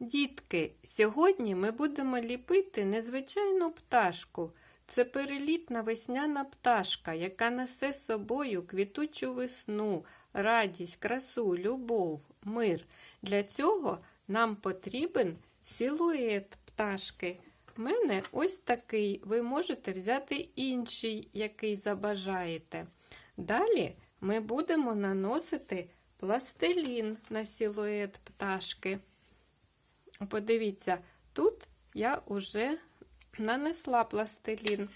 Дітки, сьогодні ми будемо ліпити незвичайну пташку. Це перелітна весняна пташка, яка несе з собою квітучу весну, радість, красу, любов, мир. Для цього нам потрібен силует пташки. У мене ось такий. Ви можете взяти інший, який забажаєте. Далі ми будемо наносити пластилін на силует пташки. Подивіться, тут я вже нанесла пластилін.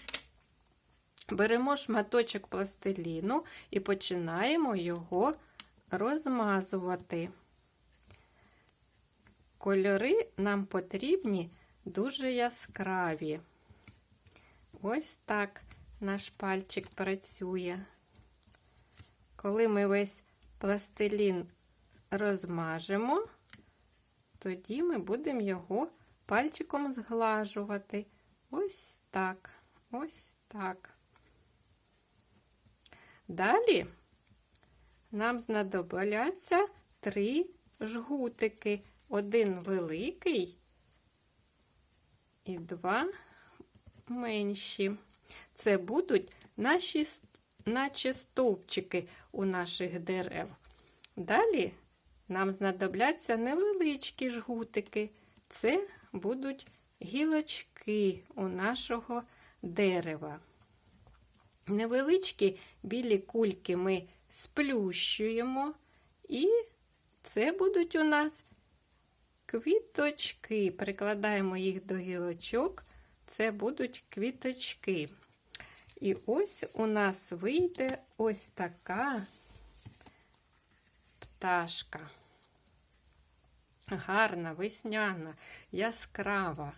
Беремо шматочок пластиліну і починаємо його розмазувати. Кольори нам потрібні дуже яскраві. Ось так наш пальчик працює. Коли ми весь пластилін розмажемо, тоді ми будемо його пальчиком зглажувати. Ось так, ось так. Далі нам знадобляться три жгутики. Один великий і два менші. Це будуть наші, наче стовпчики у наших дерев. Далі нам знадобляться невеличкі жгутики. Це будуть гілочки у нашого дерева. Невеличкі білі кульки ми сплющуємо, і це будуть у нас квіточки. Прикладаємо їх до гілочок, це будуть квіточки. І ось у нас вийде ось така пташка. Гарна, весняна, яскрава.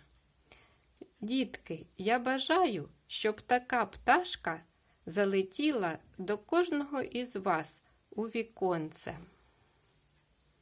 Дітки, я бажаю, щоб така пташка залетіла до кожного із вас у віконце.